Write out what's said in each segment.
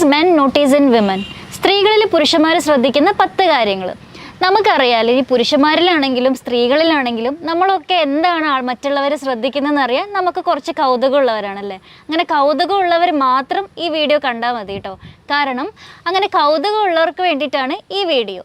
Things men notice in women സ്ത്രീകളിൽ പുരുഷന്മാർ ശ്രദ്ധിക്കുന്ന പത്ത് കാര്യങ്ങൾ. നമുക്കറിയാലോ ഈ പുരുഷന്മാരിലാണെങ്കിലും സ്ത്രീകളിലാണെങ്കിലും നമ്മളൊക്കെ എന്താണ് മറ്റുള്ളവരെ ശ്രദ്ധിക്കുന്നതെന്ന് അറിയാൻ നമുക്ക് കുറച്ച് കൗതുകമുള്ളവരാണല്ലേ? അങ്ങനെ കൗതുകമുള്ളവർ മാത്രം ഈ വീഡിയോ കണ്ടാൽ മതി കേട്ടോ. കാരണം അങ്ങനെ കൗതുകമുള്ളവർക്ക് വേണ്ടിയിട്ടാണ് ഈ വീഡിയോ.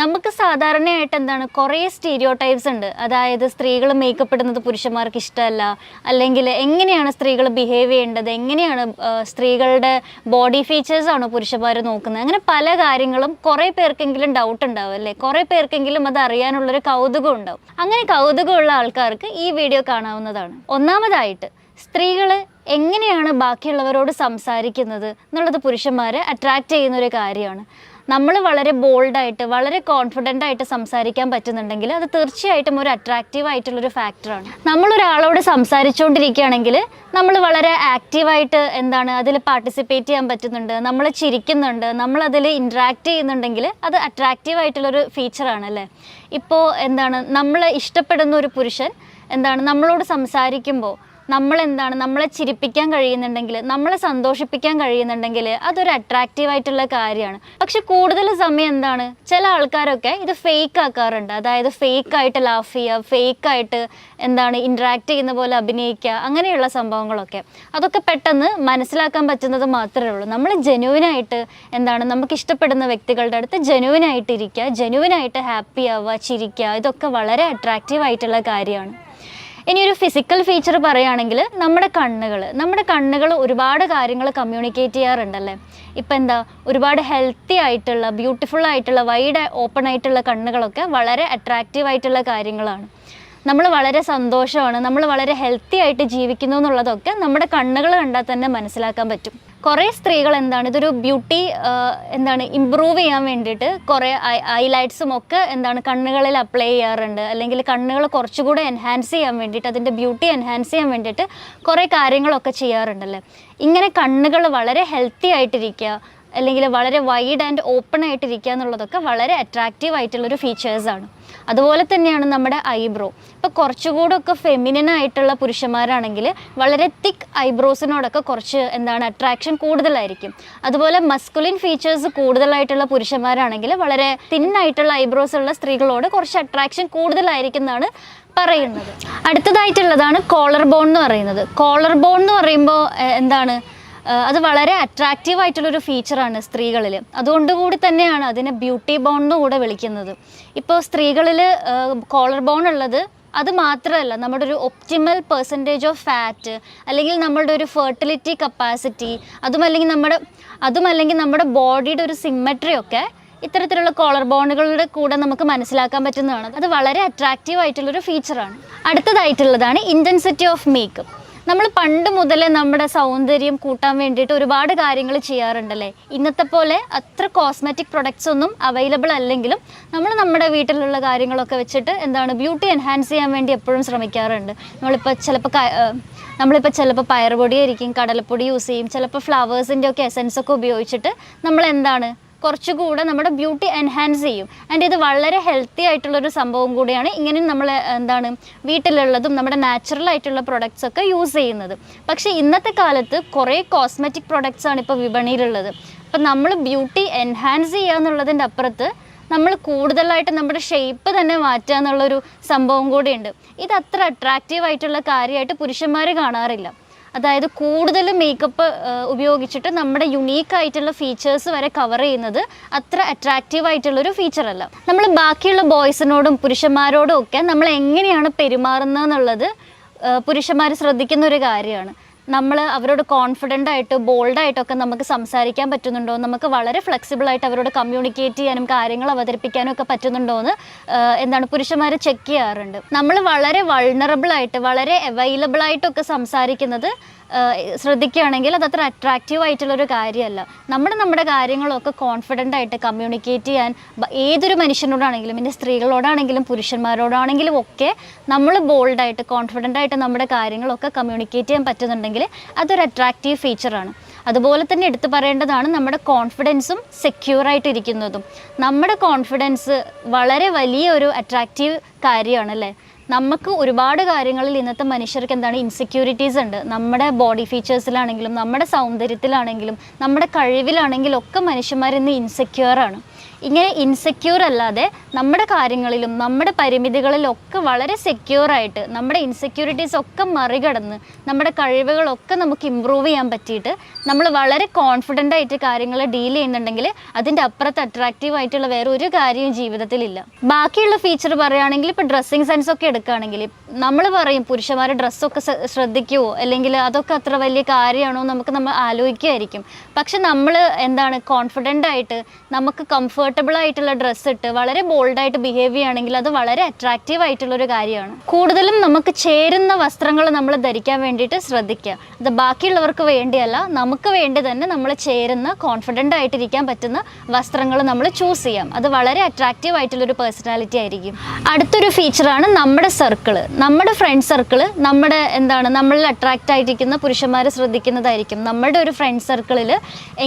നമുക്ക് സാധാരണയായിട്ട് എന്താണ് കുറേ സ്റ്റീരിയോ ടൈപ്സ് ഉണ്ട്. അതായത് സ്ത്രീകൾ മേക്കപ്പ് ഇടുന്നത് പുരുഷന്മാർക്ക് ഇഷ്ടമല്ല. അല്ലെങ്കിൽ എങ്ങനെയാണ് സ്ത്രീകൾ ബിഹേവ് ചെയ്യേണ്ടത്? എങ്ങനെയാണ് സ്ത്രീകളുടെ ബോഡി ഫീച്ചേഴ്സ് പുരുഷന്മാർ നോക്കുന്നത്? അങ്ങനെ പല കാര്യങ്ങളും കുറേ പേർക്കെങ്കിലും ഡൗട്ട് ഉണ്ടാവും അല്ലേ? കുറേ പേർക്കെങ്കിലും അത് അറിയാനുള്ളൊരു കൗതുകം ഉണ്ടാവും. അങ്ങനെ കൗതുകമുള്ള ആൾക്കാർക്ക് ഈ വീഡിയോ കാണാവുന്നതാണ്. ഒന്നാമതായിട്ട് സ്ത്രീകൾ എങ്ങനെയാണ് ബാക്കിയുള്ളവരോട് സംസാരിക്കുന്നത് എന്നുള്ളത് പുരുഷന്മാരെ അട്രാക്റ്റ് ചെയ്യുന്ന ഒരു കാര്യമാണ്. നമ്മൾ വളരെ ബോൾഡായിട്ട് വളരെ കോൺഫിഡന്റ് ആയിട്ട് സംസാരിക്കാൻ പറ്റുന്നുണ്ടെങ്കിൽ അത് തീർച്ചയായിട്ടും ഒരു അട്രാക്റ്റീവ് ആയിട്ടുള്ളൊരു ഫാക്ടറാണ് നമ്മളൊരാളോട് സംസാരിച്ചുകൊണ്ടിരിക്കുകയാണെങ്കിൽ നമ്മൾ വളരെ ആക്റ്റീവായിട്ട് എന്താണ് അതിൽ പാർട്ടിസിപ്പേറ്റ് ചെയ്യാൻ പറ്റുന്നുണ്ട് നമ്മൾ ചിരിക്കുന്നുണ്ട് നമ്മളതിൽ ഇൻട്രാക്ട് ചെയ്യുന്നുണ്ടെങ്കിൽ അത് അട്രാക്റ്റീവ് ആയിട്ടുള്ളൊരു ഫീച്ചറാണ് അല്ലേ? ഇപ്പോൾ എന്താണ് നമ്മൾ ഇഷ്ടപ്പെടുന്ന ഒരു പുരുഷൻ എന്താണ് നമ്മളോട് സംസാരിക്കുമ്പോൾ നമ്മൾ എന്താണ് നമ്മളെ ചിരിപ്പിക്കാൻ കഴിയുന്നുണ്ടെങ്കിൽ നമ്മളെ സന്തോഷിപ്പിക്കാൻ കഴിയുന്നുണ്ടെങ്കിൽ അതൊരു അട്രാക്റ്റീവ് ആയിട്ടുള്ള കാര്യമാണ്. പക്ഷെ കൂടുതൽ സമയം എന്താണ്? ചില ആൾക്കാരൊക്കെ ഇത് ഫേക്ക് ആക്കാറുണ്ട്. അതായത് ഫേക്ക് ആയിട്ട് ലാഫ് ചെയ്യുക ഫേക്ക് ആയിട്ട് എന്താണ് ഇൻട്രാക്ട് ചെയ്യുന്ന പോലെ അഭിനയിക്കുക അങ്ങനെയുള്ള സംഭവങ്ങളൊക്കെ. അതൊക്കെ പെട്ടെന്ന് മനസ്സിലാക്കാൻ പറ്റുന്നത് മാത്രമേ ഉള്ളൂ. നമ്മൾ ജെനുവിനായിട്ട് എന്താണ്? നമുക്ക് ഇഷ്ടപ്പെടുന്ന വ്യക്തികളുടെ അടുത്ത് ജെനുവിനായിട്ട് ഇരിക്കുക ജെനുവിനായിട്ട് ഹാപ്പി ആവുക ചിരിക്കുക ഇതൊക്കെ വളരെ അട്രാക്റ്റീവ് ആയിട്ടുള്ള കാര്യമാണ്. ഇനി ഒരു ഫിസിക്കൽ ഫീച്ചർ പറയുകയാണെങ്കിൽ നമ്മുടെ കണ്ണുകൾ നമ്മുടെ കണ്ണുകൾ ഒരുപാട് കാര്യങ്ങൾ കമ്മ്യൂണിക്കേറ്റ് ചെയ്യാറുണ്ടല്ലേ? ഇപ്പം എന്താ ഒരുപാട് ഹെൽത്തി ആയിട്ടുള്ള ബ്യൂട്ടിഫുൾ ആയിട്ടുള്ള വൈഡ് ഓപ്പൺ ആയിട്ടുള്ള കണ്ണുകളൊക്കെ വളരെ അട്രാക്റ്റീവ് ആയിട്ടുള്ള കാര്യങ്ങളാണ്. നമ്മൾ വളരെ സന്തോഷമാണ് നമ്മൾ വളരെ ഹെൽത്തി ആയിട്ട് ജീവിക്കുന്നു എന്നുള്ളതൊക്കെ നമ്മുടെ കണ്ണുകൾ കണ്ടാൽ തന്നെ മനസ്സിലാക്കാൻ പറ്റും. കുറേ സ്ത്രീകൾ എന്താണ് ഇതൊരു ബ്യൂട്ടി എന്താണ് ഇമ്പ്രൂവ് ചെയ്യാൻ വേണ്ടിയിട്ട് കുറേ ഐലൈറ്റ്സും ഒക്കെ എന്താണ് കണ്ണുകളിൽ അപ്ലൈ ചെയ്യാറുണ്ട്. അല്ലെങ്കിൽ കണ്ണുകൾ കുറച്ചുകൂടെ എൻഹാൻസ് ചെയ്യാൻ വേണ്ടിയിട്ട് അതിന്റെ ബ്യൂട്ടി എൻഹാൻസ് ചെയ്യാൻ വേണ്ടിയിട്ട് കുറേ കാര്യങ്ങളൊക്കെ ചെയ്യാറുണ്ടല്ലേ? ഇങ്ങനെ കണ്ണുകൾ വളരെ ഹെൽത്തി ആയിട്ടിരിക്കുക അല്ലെങ്കിൽ വളരെ വൈഡ് ആൻഡ് ഓപ്പൺ ആയിട്ടിരിക്കുക എന്നുള്ളതൊക്കെ വളരെ അട്രാക്റ്റീവ് ആയിട്ടുള്ളൊരു ഫീച്ചേഴ്സാണ് അതുപോലെ തന്നെയാണ് നമ്മുടെ ഐബ്രോ. ഇപ്പോൾ കുറച്ചുകൂടെ ഒക്കെ ഫെമിനിൻ ആയിട്ടുള്ള പുരുഷന്മാരാണെങ്കിൽ വളരെ തിക്ക് ഐബ്രോസിനോടൊക്കെ കുറച്ച് എന്താണ് അട്രാക്ഷൻ കൂടുതലായിരിക്കും. അതുപോലെ മസ്കുലിൻ ഫീച്ചേഴ്സ് കൂടുതലായിട്ടുള്ള പുരുഷന്മാരാണെങ്കിൽ വളരെ തിൻ ആയിട്ടുള്ള ഐബ്രോസ് ഉള്ള സ്ത്രീകളോട് കുറച്ച് അട്രാക്ഷൻ കൂടുതലായിരിക്കും എന്നാണ് പറയുന്നത്. അടുത്തതായിട്ടുള്ളതാണ് കോളർ ബോൺ എന്ന് പറയുന്നത്. കോളർ ബോൺ എന്ന് പറയുമ്പോൾ എന്താണ്? അത് വളരെ അട്രാക്റ്റീവ് ആയിട്ടുള്ളൊരു ഫീച്ചറാണ് സ്ത്രീകളിൽ അതുകൊണ്ട് കൂടി തന്നെയാണ് അതിനെ ബ്യൂട്ടി ബോൺ എന്ന് കൂടെ വിളിക്കുന്നത്. ഇപ്പോൾ സ്ത്രീകളിൽ കോളർ ബോൺ ഉള്ളത് അത് മാത്രമല്ല നമ്മുടെ ഒരു ഒപ്റ്റിമൽ പെർസെന്റേജ് ഓഫ് ഫാറ്റ് അല്ലെങ്കിൽ നമ്മളുടെ ഒരു ഫെർട്ടിലിറ്റി കപ്പാസിറ്റി അതുമല്ലെങ്കിൽ നമ്മുടെ അതുമല്ലെങ്കിൽ നമ്മുടെ ബോഡിയുടെ ഒരു സിമ്മട്രി ഒക്കെ ഇത്തരത്തിലുള്ള കോളർ ബോണുകളുടെ കൂടെ നമുക്ക് മനസ്സിലാക്കാൻ പറ്റുന്നതാണ്. അത് വളരെ അട്രാക്റ്റീവ് ആയിട്ടുള്ളൊരു ഫീച്ചറാണ് അടുത്തതായിട്ടുള്ളതാണ് ഇന്റൻസിറ്റി ഓഫ് മേക്കപ്പ് നമ്മൾ പണ്ട് മുതലേ നമ്മുടെ സൗന്ദര്യം കൂട്ടാൻ വേണ്ടിയിട്ട് ഒരുപാട് കാര്യങ്ങൾ ചെയ്യാറുണ്ടല്ലേ? ഇന്നത്തെ പോലെ അത്ര കോസ്മെറ്റിക് പ്രൊഡക്ട്സ് ഒന്നും അവൈലബിൾ അല്ലെങ്കിലും നമ്മൾ നമ്മുടെ വീട്ടിലുള്ള കാര്യങ്ങളൊക്കെ വെച്ചിട്ട് എന്താണ് ബ്യൂട്ടി എൻഹാൻസ് ചെയ്യാൻ വേണ്ടി എപ്പോഴും ശ്രമിക്കാറുണ്ട്. നമ്മളിപ്പോൾ ചിലപ്പോൾ നമ്മളിപ്പോൾ ചിലപ്പോൾ പയറുപൊടി ആയിരിക്കും കടലപ്പൊടി യൂസ് ചെയ്യും ചിലപ്പോൾ ഫ്ലവേഴ്സിന്റെ ഒക്കെ എസൻസ് ഒക്കെ ഉപയോഗിച്ചിട്ട് നമ്മൾ എന്താണ് കുറച്ചുകൂടെ നമ്മുടെ ബ്യൂട്ടി എൻഹാൻസ് ചെയ്യും. ആൻഡ് ഇത് വളരെ ഹെൽത്തി ആയിട്ടുള്ളൊരു സംഭവം കൂടിയാണ് ഇങ്ങനെ നമ്മൾ എന്താണ് വീട്ടിലുള്ളതും നമ്മുടെ നാച്ചുറൽ ആയിട്ടുള്ള പ്രൊഡക്ട്സ് ഒക്കെ യൂസ് ചെയ്യുന്നത്. പക്ഷേ ഇന്നത്തെ കാലത്ത് കുറേ കോസ്മെറ്റിക് പ്രൊഡക്ട്സ് ആണ് ഇപ്പോൾ വിപണിയിലുള്ളത്. അപ്പം നമ്മൾ ബ്യൂട്ടി എൻഹാൻസ് ചെയ്യുക എന്നുള്ളതിന്റെ അപ്പുറത്ത് നമ്മൾ കൂടുതലായിട്ട് നമ്മുടെ ഷേപ്പ് തന്നെ മാറ്റുക എന്നുള്ളൊരു സംഭവം കൂടിയുണ്ട്. ഇത് അത്ര അട്രാക്റ്റീവ് ആയിട്ടുള്ള കാര്യമായിട്ട് പുരുഷന്മാർ കാണാറില്ല. അതായത് കൂടുതൽ മേക്കപ്പ് ഉപയോഗിച്ചിട്ട് നമ്മുടെ യുണീക്ക് ആയിട്ടുള്ള ഫീച്ചേഴ്സ് വരെ കവർ ചെയ്യുന്നത് അത്ര അട്രാക്റ്റീവ് ആയിട്ടുള്ളൊരു ഫീച്ചർ അല്ല. നമ്മൾ ബാക്കിയുള്ള ബോയ്സിനോടും പുരുഷന്മാരോടും ഒക്കെ നമ്മൾ എങ്ങനെയാണ് പെരുമാറുന്നത് എന്നുള്ളത് പുരുഷന്മാർ ശ്രദ്ധിക്കുന്ന ഒരു കാര്യമാണ്. നമ്മൾ അവരോട് കോൺഫിഡന്റ് ആയിട്ട് ബോൾഡായിട്ടൊക്കെ നമുക്ക് സംസാരിക്കാൻ പറ്റുന്നുണ്ടോ? നമുക്ക് വളരെ ഫ്ലെക്സിബിൾ ആയിട്ട് അവരോട് കമ്മ്യൂണിക്കേറ്റ് ചെയ്യാനും കാര്യങ്ങൾ അവതരിപ്പിക്കാനും ഒക്കെ പറ്റുന്നുണ്ടോ എന്ന് എന്താണ് പുരുഷന്മാർ ചെക്ക് ചെയ്യാറുണ്ട്. നമ്മൾ വളരെ വൾണറബിൾ ആയിട്ട് വളരെ അവൈലബിൾ ആയിട്ടൊക്കെ സംസാരിക്കുന്നത് ശ്രദ്ധിക്കുകയാണെങ്കിൽ അത് അത്ര അട്രാക്റ്റീവ് ആയിട്ടുള്ളൊരു കാര്യമല്ല. നമ്മൾ നമ്മുടെ കാര്യങ്ങളൊക്കെ കോൺഫിഡന്റ് ആയിട്ട് കമ്മ്യൂണിക്കേറ്റ് ചെയ്യാൻ ഏതൊരു മനുഷ്യനോടാണെങ്കിലും ഇനി സ്ത്രീകളോടാണെങ്കിലും പുരുഷന്മാരോടാണെങ്കിലും ഒക്കെ നമ്മൾ ബോൾഡായിട്ട് കോൺഫിഡന്റ് ആയിട്ട് നമ്മുടെ കാര്യങ്ങളൊക്കെ കമ്മ്യൂണിക്കേറ്റ് ചെയ്യാൻ പറ്റുന്നുണ്ടെങ്കിൽ അതൊരു അട്രാക്റ്റീവ് ഫീച്ചറാണ് അതുപോലെ തന്നെ എടുത്തു പറയേണ്ടതാണ് നമ്മുടെ കോൺഫിഡൻസും സെക്യൂർ ആയിട്ടിരിക്കുന്നതും. നമ്മുടെ കോൺഫിഡൻസ് വളരെ വലിയ ഒരു അട്രാക്റ്റീവ് കാര്യമാണ് അല്ലേ? നമുക്ക് ഒരുപാട് കാര്യങ്ങളിൽ ഇന്നത്തെ മനുഷ്യർക്ക് എന്താണ് ഇൻസെക്യൂരിറ്റീസ് ഉണ്ട്. നമ്മുടെ ബോഡി ഫീച്ചേഴ്സിലാണെങ്കിലും നമ്മുടെ സൗന്ദര്യത്തിലാണെങ്കിലും നമ്മുടെ കഴിവിലാണെങ്കിലും ഒക്കെ മനുഷ്യന്മാർ ഇന്ന് ഇൻസെക്യൂർ ആണ്. ഇങ്ങനെ ഇൻസെക്യൂർ അല്ലാതെ നമ്മുടെ കാര്യങ്ങളിലും നമ്മുടെ പരിമിതികളിലും ഒക്കെ വളരെ സെക്യൂറായിട്ട് നമ്മുടെ ഇൻസെക്യൂരിറ്റീസ് ഒക്കെ മറികടന്ന് നമ്മുടെ കഴിവുകളൊക്കെ നമുക്ക് ഇമ്പ്രൂവ് ചെയ്യാൻ പറ്റിയിട്ട് നമ്മൾ വളരെ കോൺഫിഡന്റ് ആയിട്ട് കാര്യങ്ങൾ ഡീൽ ചെയ്യുന്നുണ്ടെങ്കിൽ അതിന്റെ അപ്പുറത്ത് അട്രാക്റ്റീവ് ആയിട്ടുള്ള വേറെ ഒരു കാര്യവും ജീവിതത്തിലില്ല. ബാക്കിയുള്ള ഫീച്ചർ പറയുകയാണെങ്കിൽ ഇപ്പോൾ ഡ്രസ്സിങ് സെൻസ് ഒക്കെ എടുക്കുകയാണെങ്കിൽ നമ്മൾ പറയും പുരുഷന്മാർ ഡ്രസ്സൊക്കെ ശ്രദ്ധിക്കുമോ അല്ലെങ്കിൽ അതൊക്കെ അത്ര വലിയ കാര്യമാണോ നമുക്ക് നമ്മൾ ആലോചിക്കുമായിരിക്കും. പക്ഷെ നമ്മൾ എന്താണ് കോൺഫിഡന്റ് ആയിട്ട് നമുക്ക് കംഫർട്ടബിൾ ആയിട്ടുള്ള ഡ്രസ്സ് ഇട്ട് വളരെ ബോൾഡായിട്ട് ബിഹേവ് ചെയ്യുകയാണെങ്കിൽ അത് വളരെ അട്രാക്റ്റീവ് ആയിട്ടുള്ള ഒരു കാര്യമാണ്. കൂടുതലും നമുക്ക് ചേരുന്ന വസ്ത്രങ്ങൾ നമ്മൾ ധരിക്കാൻ വേണ്ടിയിട്ട് ശ്രദ്ധിക്കുക. അത് ബാക്കിയുള്ളവർക്ക് വേണ്ടിയല്ല നമുക്ക് വേണ്ടി തന്നെ നമ്മൾ ചേരുന്ന കോൺഫിഡന്റ് ആയിട്ടിരിക്കാൻ പറ്റുന്ന വസ്ത്രങ്ങൾ നമ്മൾ ചൂസ് ചെയ്യാം. അത് വളരെ അട്രാക്റ്റീവ് ആയിട്ടുള്ളൊരു പേഴ്സണാലിറ്റി ആയിരിക്കും. അടുത്തൊരു ഫീച്ചറാണ് നമ്മുടെ സർക്കിൾ നമ്മുടെ ഫ്രണ്ട് സർക്കിൾ നമ്മുടെ എന്താണ് നമ്മളിൽ അട്രാക്റ്റ് ആയിട്ടിരിക്കുന്ന പുരുഷന്മാരെ ശ്രദ്ധിക്കുന്നതായിരിക്കും. നമ്മുടെ ഒരു ഫ്രണ്ട് സർക്കിളിൽ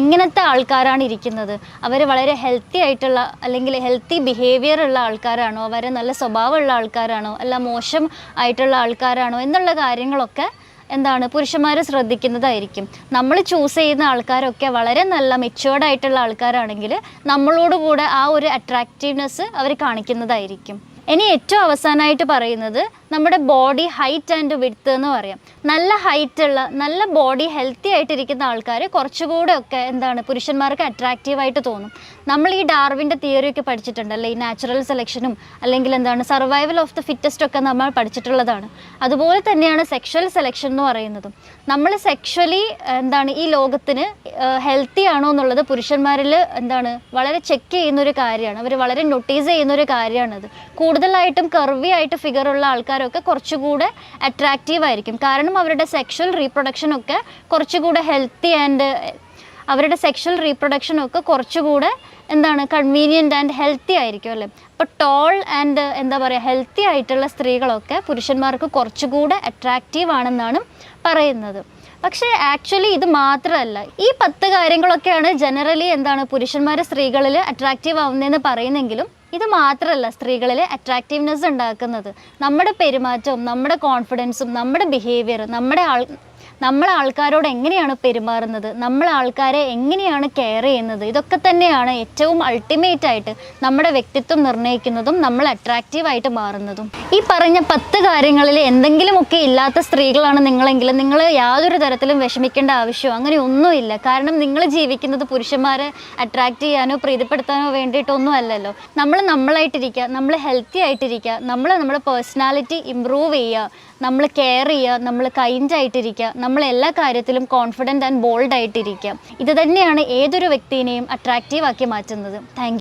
എങ്ങനത്തെ ആൾക്കാരാണ് ഇരിക്കുന്നത്? അവർ വളരെ ഹെൽത്തി ആയിട്ടുള്ള അല്ലെങ്കിൽ ഹെൽത്തി ബിഹേവിയർ ഉള്ള ആൾക്കാരാണോ അവരെ നല്ല സ്വഭാവമുള്ള ആൾക്കാരാണോ അല്ല മോശം ആയിട്ടുള്ള ആൾക്കാരാണോ എന്നുള്ള കാര്യങ്ങളൊക്കെ എന്താണ് പുരുഷന്മാർ ശ്രദ്ധിക്കുന്നതായിരിക്കും. നമ്മൾ ചൂസ് ചെയ്യുന്ന ആൾക്കാരൊക്കെ വളരെ നല്ല മെച്ചുവേർഡ് ആയിട്ടുള്ള ആൾക്കാരാണെങ്കിൽ നമ്മളോടുകൂടെ ആ ഒരു അട്രാക്റ്റീവ്നെസ് അവർ കാണിക്കുന്നതായിരിക്കും. ഇനി ഏറ്റവും അവസാനമായിട്ട് പറയുന്നത് നമ്മുടെ ബോഡി ഹൈറ്റ് ആൻഡ് വിഡ്ത്ത് എന്ന് പറയാം. നല്ല ഹൈറ്റുള്ള നല്ല ബോഡി ഹെൽത്തി ആയിട്ടിരിക്കുന്ന ആൾക്കാർ കുറച്ചുകൂടെ ഒക്കെ എന്താണ് പുരുഷന്മാർക്ക് അട്രാക്റ്റീവ് ആയിട്ട് തോന്നും. നമ്മൾ ഈ ഡാർവിന്റെ തിയറി ഒക്കെ പഠിച്ചിട്ടുണ്ടല്ലേ? ഈ നാച്ചുറൽ സെലക്ഷനും അല്ലെങ്കിൽ എന്താണ് സർവൈവൽ ഓഫ് ദ ഫിറ്റസ്റ്റ് ഒക്കെ നമ്മൾ പഠിച്ചിട്ടുള്ളതാണ്. അതുപോലെ തന്നെയാണ് സെക്ഷൽ സെലക്ഷൻ എന്ന് പറയുന്നതും. നമ്മൾ സെക്ഷലി എന്താണ് ഈ ലോകത്തിന് ഹെൽത്തി ആണോ എന്നുള്ളത് പുരുഷന്മാരിൽ എന്താണ് വളരെ ചെക്ക് ചെയ്യുന്ന ഒരു കാര്യമാണ്. അവർ വളരെ നോട്ടീസ് ചെയ്യുന്ന ഒരു കാര്യമാണത്. കൂടുതലായിട്ടും കർവി ആയിട്ട് ഫിഗർ ഉള്ള ആൾക്കാരൊക്കെ കുറച്ചുകൂടെ അട്രാക്റ്റീവ് ആയിരിക്കും. കാരണം അവരുടെ സെക്ഷൽ റീപ്രൊഡക്ഷൻ ഒക്കെ കുറച്ചുകൂടെ ഹെൽത്തി ആൻഡ് അവരുടെ സെക്ഷൽ റീപ്രൊഡക്ഷൻ ഒക്കെ കുറച്ചുകൂടെ എന്താണ് കൺവീനിയന്റ് ആൻഡ് ഹെൽത്തി ആയിരിക്കും അല്ലേ? അപ്പോൾ ടോൾ ആൻഡ് എന്താ പറയുക ഹെൽത്തി ആയിട്ടുള്ള സ്ത്രീകളൊക്കെ പുരുഷന്മാർക്ക് കുറച്ചുകൂടെ അട്രാക്റ്റീവ് ആണെന്നാണ് പറയുന്നത്. പക്ഷേ ആക്ച്വലി ഇത് മാത്രമല്ല. ഈ പത്ത് കാര്യങ്ങളൊക്കെയാണ് ജനറലി എന്താണ് പുരുഷന്മാരെ സ്ത്രീകളിൽ അട്രാക്റ്റീവ് ആവുന്നതെന്ന് പറയുന്നെങ്കിലും ഇത് മാത്രമല്ല സ്ത്രീകളിലെ അട്രാക്റ്റീവ്നെസ് ഉണ്ടാക്കുന്നത്. നമ്മുടെ പെരുമാറ്റവും നമ്മുടെ കോൺഫിഡൻസും നമ്മുടെ ബിഹേവിയർ നമ്മുടെ ആൾ നമ്മൾ ആൾക്കാരോട് എങ്ങനെയാണ് പെരുമാറുന്നത്? നമ്മൾ ആൾക്കാരെ എങ്ങനെയാണ് കെയർ ചെയ്യുന്നത്? ഇതൊക്കെ തന്നെയാണ് ഏറ്റവും അൾട്ടിമേറ്റ് ആയിട്ട് നമ്മുടെ വ്യക്തിത്വം നിർണയിക്കുന്നതും നമ്മൾ അട്രാക്റ്റീവ് ആയിട്ട് മാറുന്നതും. ഈ പറഞ്ഞ പത്ത് കാര്യങ്ങളിൽ എന്തെങ്കിലുമൊക്കെ ഇല്ലാത്ത സ്ത്രീകളാണ് നിങ്ങളെങ്കിൽ നിങ്ങൾ യാതൊരു തരത്തിലും വിഷമിക്കേണ്ട ആവശ്യമോ അങ്ങനെ ഒന്നുമില്ല. കാരണം നിങ്ങൾ ജീവിക്കുന്നത് പുരുഷന്മാരെ അട്രാക്റ്റ് ചെയ്യാനോ പ്രീതിപ്പെടുത്താനോ വേണ്ടിയിട്ടൊന്നും അല്ലല്ലോ. നമ്മൾ നമ്മളായിട്ടിരിക്കുക നമ്മൾ ഹെൽത്തി ആയിട്ടിരിക്കുക നമ്മൾ നമ്മുടെ പേഴ്സണാലിറ്റി ഇമ്പ്രൂവ് ചെയ്യുക നമ്മൾ കെയർ ചെയ്യുക നമ്മൾ കൈൻഡ് ആയിട്ടിരിക്കുക നമ്മൾ എല്ലാ കാര്യത്തിലും കോൺഫിഡന്റ് ആൻഡ് ബോൾഡ് ആയിട്ടിരിക്കുക ഇത് തന്നെയാണ് ഏതൊരു വ്യക്തിനെയും അട്രാക്റ്റീവ് ആക്കി മാറ്റുന്നത്. താങ്ക്